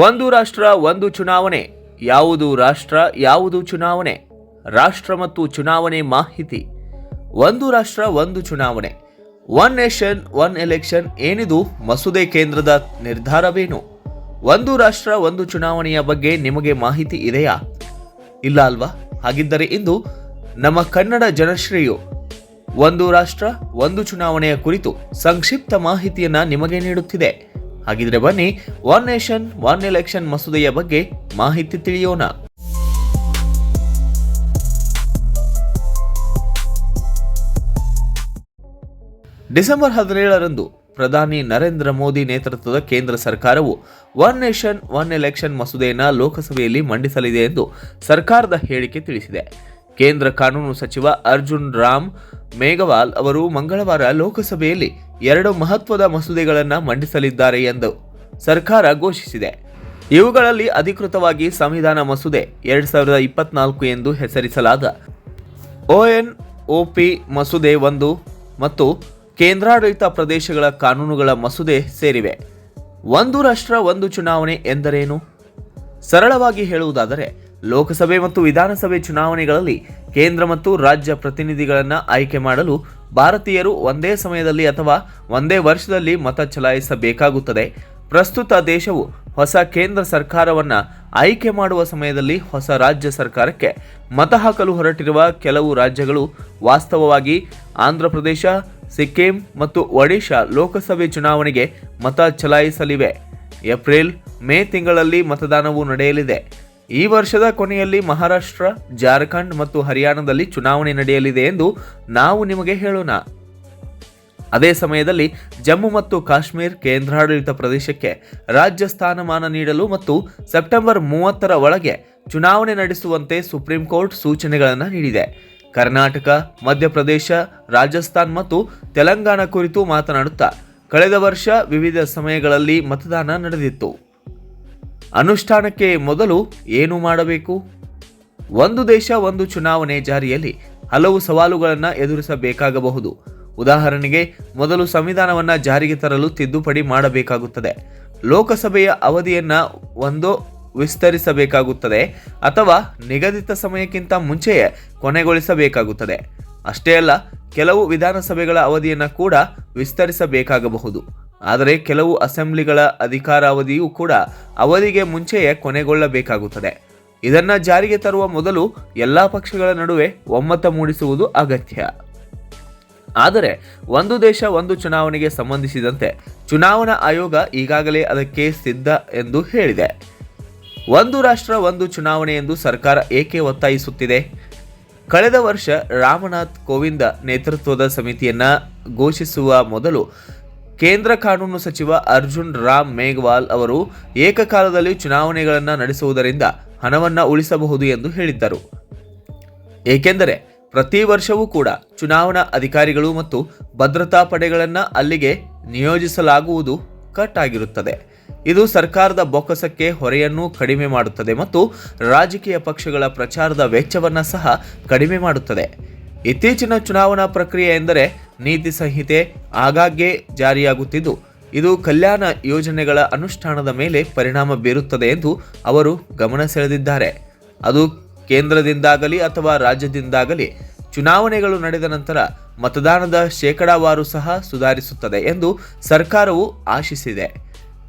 ಒಂದು ರಾಷ್ಟ್ರ, ಒಂದು ಚುನಾವಣೆ. ಯಾವುದು ರಾಷ್ಟ್ರ, ಯಾವುದು ಚುನಾವಣೆ. ರಾಷ್ಟ್ರ ಮತ್ತು ಚುನಾವಣೆ ಮಾಹಿತಿ. ಒಂದು ರಾಷ್ಟ್ರ, ಒಂದು ಚುನಾವಣೆ. ಒನ್ ನೇಷನ್, ಒನ್ ಎಲೆಕ್ಷನ್ ಏನಿದು ಮಸೂದೆ ಕೇಂದ್ರದ ನಿರ್ಧಾರವೇನು? ಒಂದು ರಾಷ್ಟ್ರ, ಒಂದು ಚುನಾವಣೆಯ ಬಗ್ಗೆ ನಿಮಗೆ ಮಾಹಿತಿ ಇದೆಯಾ? ಇಲ್ಲ ಅಲ್ವಾ? ಹಾಗಿದ್ದರೆ ಇಂದು ನಮ್ಮ ಕನ್ನಡ ಜನಶ್ರೀಯು. ಒಂದು ರಾಷ್ಟ್ರ, ಒಂದು ಚುನಾವಣೆಯ ಕುರಿತು ಸಂಕ್ಷಿಪ್ತ ಮಾಹಿತಿಯನ್ನ ನಿಮಗೆ ನೀಡುತ್ತಿದೆ. ಹಾಗಿದ್ರೆ ಬನ್ನಿ ಒನ್ ನೇಷನ್ ಒನ್ ಎಲೆಕ್ಷನ್ ಮಸೂದೆಯ ಬಗ್ಗೆ ಮಾಹಿತಿ ತಿಳಿಯೋಣ. ಡಿಸೆಂಬರ್ ಹದಿನೇಳರಂದು ಪ್ರಧಾನಿ ನರೇಂದ್ರ ಮೋದಿ ನೇತೃತ್ವದ ಕೇಂದ್ರ ಸರ್ಕಾರವು ಒನ್ ನೇಷನ್ ಒನ್ ಎಲೆಕ್ಷನ್ ಮಸೂದೆಯನ್ನು ಲೋಕಸಭೆಯಲ್ಲಿ ಮಂಡಿಸಲಿದೆ ಎಂದು ಸರ್ಕಾರದ ಹೇಳಿಕೆ ತಿಳಿಸಿದೆ. ಕೇಂದ್ರ ಕಾನೂನು ಸಚಿವ ಅರ್ಜುನ್ ರಾಮ್ ಮೇಘವಾಲ್ ಅವರು ಮಂಗಳವಾರ ಲೋಕಸಭೆಯಲ್ಲಿ ಎರಡು ಮಹತ್ವದ ಮಸೂದೆಗಳನ್ನು ಮಂಡಿಸಲಿದ್ದಾರೆ ಎಂದು ಸರ್ಕಾರ ಘೋಷಿಸಿದೆ. ಇವುಗಳಲ್ಲಿ ಅಧಿಕೃತವಾಗಿ ಸಂವಿಧಾನ ಮಸೂದೆ ಎರಡ್ ಸಾವಿರದ ಇಪ್ಪತ್ನಾಲ್ಕು ಎಂದು ಹೆಸರಿಸಲಾದ ಒಎನ್ಒಪಿ ಮಸೂದೆ ಒಂದು ಮತ್ತು ಕೇಂದ್ರಾಡಳಿತ ಪ್ರದೇಶಗಳ ಕಾನೂನುಗಳ ಮಸೂದೆ ಸೇರಿವೆ. ಒಂದು ರಾಷ್ಟ್ರ, ಒಂದು ಚುನಾವಣೆ ಎಂದರೇನು? ಸರಳವಾಗಿ ಹೇಳುವುದಾದರೆ ಲೋಕಸಭೆ ಮತ್ತು ವಿಧಾನಸಭೆ ಚುನಾವಣೆಗಳಲ್ಲಿ ಕೇಂದ್ರ ಮತ್ತು ರಾಜ್ಯ ಪ್ರತಿನಿಧಿಗಳನ್ನು ಆಯ್ಕೆ ಮಾಡಲು ಭಾರತೀಯರು ಒಂದೇ ಸಮಯದಲ್ಲಿ ಅಥವಾ ಒಂದೇ ವರ್ಷದಲ್ಲಿ ಮತ ಚಲಾಯಿಸಬೇಕಾಗುತ್ತದೆ. ಪ್ರಸ್ತುತ ದೇಶವು ಹೊಸ ಕೇಂದ್ರ ಸರ್ಕಾರವನ್ನ ಆಯ್ಕೆ ಮಾಡುವ ಸಮಯದಲ್ಲಿ ಹೊಸ ರಾಜ್ಯ ಸರ್ಕಾರಕ್ಕೆ ಮತ ಹಾಕಲು ಹೊರಟಿರುವ ಕೆಲವು ರಾಜ್ಯಗಳು ವಾಸ್ತವವಾಗಿ ಆಂಧ್ರಪ್ರದೇಶ, ಸಿಕ್ಕಿಂ ಮತ್ತು ಒಡಿಶಾ ಲೋಕಸಭೆ ಚುನಾವಣೆಗೆ ಮತ ಚಲಾಯಿಸಲಿವೆ. ಏಪ್ರಿಲ್, ಮೇ ತಿಂಗಳಲ್ಲಿ ಮತದಾನವು ನಡೆಯಲಿದೆ. ಈ ವರ್ಷದ ಕೊನೆಯಲ್ಲಿ ಮಹಾರಾಷ್ಟ್ರ, ಜಾರ್ಖಂಡ್ ಮತ್ತು ಹರಿಯಾಣದಲ್ಲಿ ಚುನಾವಣೆ ನಡೆಯಲಿದೆ ಎಂದು ನಾವು ನಿಮಗೆ ಹೇಳೋಣ. ಅದೇ ಸಮಯದಲ್ಲಿ ಜಮ್ಮು ಮತ್ತು ಕಾಶ್ಮೀರ್ ಕೇಂದ್ರಾಡಳಿತ ಪ್ರದೇಶಕ್ಕೆ ರಾಜ್ಯ ಸ್ಥಾನಮಾನ ನೀಡಲು ಮತ್ತು ಸೆಪ್ಟೆಂಬರ್ ಮೂವತ್ತರ ಒಳಗೆ ಚುನಾವಣೆ ನಡೆಸುವಂತೆ ಸುಪ್ರೀಂ ಕೋರ್ಟ್ ಸೂಚನೆಗಳನ್ನು ನೀಡಿದೆ. ಕರ್ನಾಟಕ, ಮಧ್ಯಪ್ರದೇಶ, ರಾಜಸ್ಥಾನ್ ಮತ್ತು ತೆಲಂಗಾಣ ಕುರಿತು ಮಾತನಾಡುತ್ತಾ, ಕಳೆದ ವರ್ಷ ವಿವಿಧ ಸಮಯಗಳಲ್ಲಿ ಮತದಾನ ನಡೆದಿತ್ತು. ಅನುಷ್ಠಾನಕ್ಕೆ ಮೊದಲು ಏನು ಮಾಡಬೇಕು? ಒಂದು ದೇಶ, ಒಂದು ಚುನಾವಣೆ ಜಾರಿಯಲ್ಲಿ ಹಲವು ಸವಾಲುಗಳನ್ನು ಎದುರಿಸಬೇಕಾಗಬಹುದು. ಉದಾಹರಣೆಗೆ, ಮೊದಲು ಸಂವಿಧಾನವನ್ನು ಜಾರಿಗೆ ತರಲು ತಿದ್ದುಪಡಿ ಮಾಡಬೇಕಾಗುತ್ತದೆ. ಲೋಕಸಭೆಯ ಅವಧಿಯನ್ನು ಒಂದು ವಿಸ್ತರಿಸಬೇಕಾಗುತ್ತದೆ ಅಥವಾ ನಿಗದಿತ ಸಮಯಕ್ಕಿಂತ ಮುಂಚೆಯೇ ಕೊನೆಗೊಳಿಸಬೇಕಾಗುತ್ತದೆ. ಅಷ್ಟೇ ಅಲ್ಲ, ಕೆಲವು ವಿಧಾನಸಭೆಗಳ ಅವಧಿಯನ್ನು ಕೂಡ ವಿಸ್ತರಿಸಬೇಕಾಗಬಹುದು. ಆದರೆ ಕೆಲವು ಅಸೆಂಬ್ಲಿಗಳ ಅಧಿಕಾರಾವಧಿಯೂ ಕೂಡ ಅವಧಿಗೆ ಮುಂಚೆಯೇ ಕೊನೆಗೊಳ್ಳಬೇಕಾಗುತ್ತದೆ. ಇದನ್ನು ಜಾರಿಗೆ ತರುವ ಮೊದಲು ಎಲ್ಲಾ ಪಕ್ಷಗಳ ನಡುವೆ ಒಮ್ಮತ ಮೂಡಿಸುವುದು ಅಗತ್ಯ. ಆದರೆ ಒಂದು ದೇಶ ಒಂದು ಚುನಾವಣೆಗೆ ಸಂಬಂಧಿಸಿದಂತೆ ಚುನಾವಣಾ ಆಯೋಗ ಈಗಾಗಲೇ ಅದಕ್ಕೆ ಸಿದ್ಧ ಎಂದು ಹೇಳಿದೆ. ಒಂದು ರಾಷ್ಟ್ರ ಒಂದು ಚುನಾವಣೆ ಎಂದು ಸರ್ಕಾರ ಏಕೆ ಒತ್ತಾಯಿಸುತ್ತಿದೆ? ಕಳೆದ ವರ್ಷ ರಾಮನಾಥ್ ಕೋವಿಂದ ನೇತೃತ್ವದ ಸಮಿತಿಯನ್ನ ಘೋಷಿಸುವ ಮೊದಲು ಕೇಂದ್ರ ಕಾನೂನು ಸಚಿವ ಅರ್ಜುನ್ ರಾಮ್ ಮೇಘವಾಲ್ ಅವರು ಏಕಕಾಲದಲ್ಲಿ ಚುನಾವಣೆಗಳನ್ನು ನಡೆಸುವುದರಿಂದ ಹಣವನ್ನು ಉಳಿಸಬಹುದು ಎಂದು ಹೇಳಿದ್ದರು. ಏಕೆಂದರೆ ಪ್ರತಿ ವರ್ಷವೂ ಕೂಡ ಚುನಾವಣಾ ಅಧಿಕಾರಿಗಳು ಮತ್ತು ಭದ್ರತಾ ಪಡೆಗಳನ್ನು ಅಲ್ಲಿಗೆ ನಿಯೋಜಿಸಲಾಗುವುದು ಕಟ್ ಆಗಿರುತ್ತದೆ ಇದು ಸರ್ಕಾರದ ಬೊಕ್ಕಸಕ್ಕೆ ಹೊರೆಯನ್ನು ಕಡಿಮೆ ಮಾಡುತ್ತದೆ ಮತ್ತು ರಾಜಕೀಯ ಪಕ್ಷಗಳ ಪ್ರಚಾರದ ವೆಚ್ಚವನ್ನು ಸಹ ಕಡಿಮೆ ಮಾಡುತ್ತದೆ. ಇತ್ತೀಚಿನ ಚುನಾವಣಾ ಪ್ರಕ್ರಿಯೆ ಎಂದರೆ ನೀತಿ ಸಂಹಿತೆ ಆಗಾಗ್ಗೆ ಜಾರಿಯಾಗುತ್ತಿದ್ದು, ಇದು ಕಲ್ಯಾಣ ಯೋಜನೆಗಳ ಅನುಷ್ಠಾನದ ಮೇಲೆ ಪರಿಣಾಮ ಬೀರುತ್ತದೆ ಎಂದು ಅವರು ಗಮನ ಸೆಳೆದಿದ್ದಾರೆ. ಅದು ಕೇಂದ್ರದಿಂದಾಗಲಿ ಅಥವಾ ರಾಜ್ಯದಿಂದಾಗಲಿ ಚುನಾವಣೆಗಳು ನಡೆದ ನಂತರ ಮತದಾನದ ಶೇಕಡಾವಾರು ಸಹ ಸುಧಾರಿಸುತ್ತದೆ ಎಂದು ಸರ್ಕಾರವು ಆಶಿಸಿದೆ.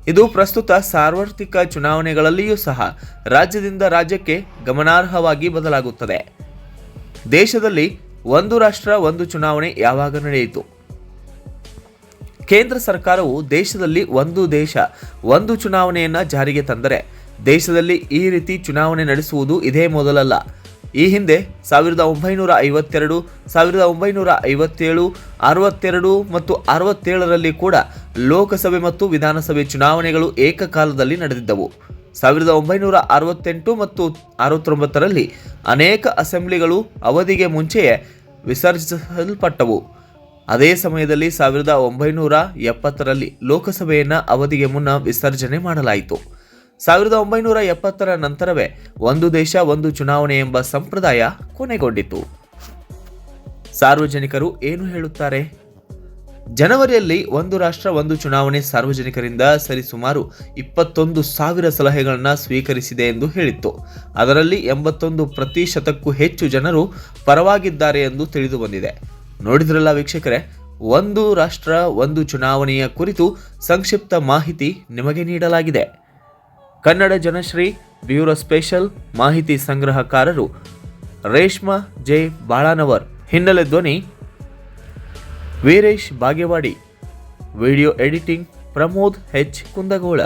ಇದು ಪ್ರಸ್ತುತ ಸಾರ್ವತ್ರಿಕ ಚುನಾವಣೆಗಳಲ್ಲಿಯೂ ಸಹ ರಾಜ್ಯದಿಂದ ರಾಜ್ಯಕ್ಕೆ ಗಮನಾರ್ಹವಾಗಿ ಬದಲಾಗುತ್ತದೆ. ದೇಶದಲ್ಲಿ ಒಂದು ರಾಷ್ಟ್ರ, ಒಂದು ಚುನಾವಣೆ ಯಾವಾಗ ನಡೆಯಿತು? ಕೇಂದ್ರ ಸರ್ಕಾರವು ದೇಶದಲ್ಲಿ ಒಂದು ದೇಶ, ಒಂದು ಚುನಾವಣೆಯನ್ನು ಜಾರಿಗೆ ತಂದರೆ ದೇಶದಲ್ಲಿ ಈ ರೀತಿ ಚುನಾವಣೆ ನಡೆಸುವುದು ಇದೇ ಮೊದಲಲ್ಲ. ಈ ಹಿಂದೆ ಸಾವಿರದ ಒಂಬೈನೂರ ಐವತ್ತೆರಡು, ಸಾವಿರದ ಒಂಬೈನೂರ ಐವತ್ತೇಳು, ಅರವತ್ತೆರಡು ಮತ್ತು ಅರವತ್ತೇಳರಲ್ಲಿ ಕೂಡ ಲೋಕಸಭೆ ಮತ್ತು ವಿಧಾನಸಭೆ ಚುನಾವಣೆಗಳು ಏಕಕಾಲದಲ್ಲಿ ನಡೆದಿದ್ದವು. ಸಾವಿರದ ಒಂಬೈನೂರ ಅರವತ್ತೆಂಟು ಮತ್ತು ಅರವತ್ತೊಂಬತ್ತರಲ್ಲಿ ಅನೇಕ ಅಸೆಂಬ್ಲಿಗಳು ಅವಧಿಗೆ ಮುಂಚೆಯೇ ವಿಸರ್ಜಿಸಲ್ಪಟ್ಟವು. ಅದೇ ಸಮಯದಲ್ಲಿ ಸಾವಿರದ ಒಂಬೈನೂರ ಎಪ್ಪತ್ತರಲ್ಲಿ ಲೋಕಸಭೆಯನ್ನು ಅವಧಿಗೆ ಮುನ್ನ ವಿಸರ್ಜನೆ ಮಾಡಲಾಯಿತು. ಸಾವಿರದ ಒಂಬೈನೂರ ಎಪ್ಪತ್ತರ ನಂತರವೇ ಒಂದು ದೇಶ ಒಂದು ಚುನಾವಣೆ ಎಂಬ ಸಂಪ್ರದಾಯ ಕೊನೆಗೊಂಡಿತು. ಸಾರ್ವಜನಿಕರು ಏನು ಹೇಳುತ್ತಾರೆ? ಜನವರಿಯಲ್ಲಿ ಒಂದು ರಾಷ್ಟ್ರ, ಒಂದು ಚುನಾವಣೆ ಸಾರ್ವಜನಿಕರಿಂದ ಸರಿಸುಮಾರು ಇಪ್ಪತ್ತೊಂದು ಸಾವಿರ ಸಲಹೆಗಳನ್ನು ಸ್ವೀಕರಿಸಿದೆ ಎಂದು ಹೇಳಿತ್ತು. ಅದರಲ್ಲಿ ಎಂಬತ್ತೊಂದು ಪ್ರತಿಶತಕ್ಕೂ ಹೆಚ್ಚು ಜನರು ಪರವಾಗಿದ್ದಾರೆ ಎಂದು ತಿಳಿದು ಬಂದಿದೆ ನೋಡಿದ್ರಲ್ಲ ವೀಕ್ಷಕರೇ, ಒಂದು ರಾಷ್ಟ್ರ, ಒಂದು ಚುನಾವಣೆಯ ಕುರಿತು ಸಂಕ್ಷಿಪ್ತ ಮಾಹಿತಿ ನಿಮಗೆ ನೀಡಲಾಗಿದೆ. ಕನ್ನಡ ಜನಶ್ರೀ, ಬ್ಯೂರೋ ಸ್ಪೆಷಲ್ ಮಾಹಿತಿ ಸಂಗ್ರಹಕಾರರು ರೇಷ್ಮಾ ಜೆ ಬಾಳಾನವರ್. ಹಿನ್ನೆಲೆ ಧ್ವನಿ Veeresh Bagewadi. Video editing Pramod H Kundgol.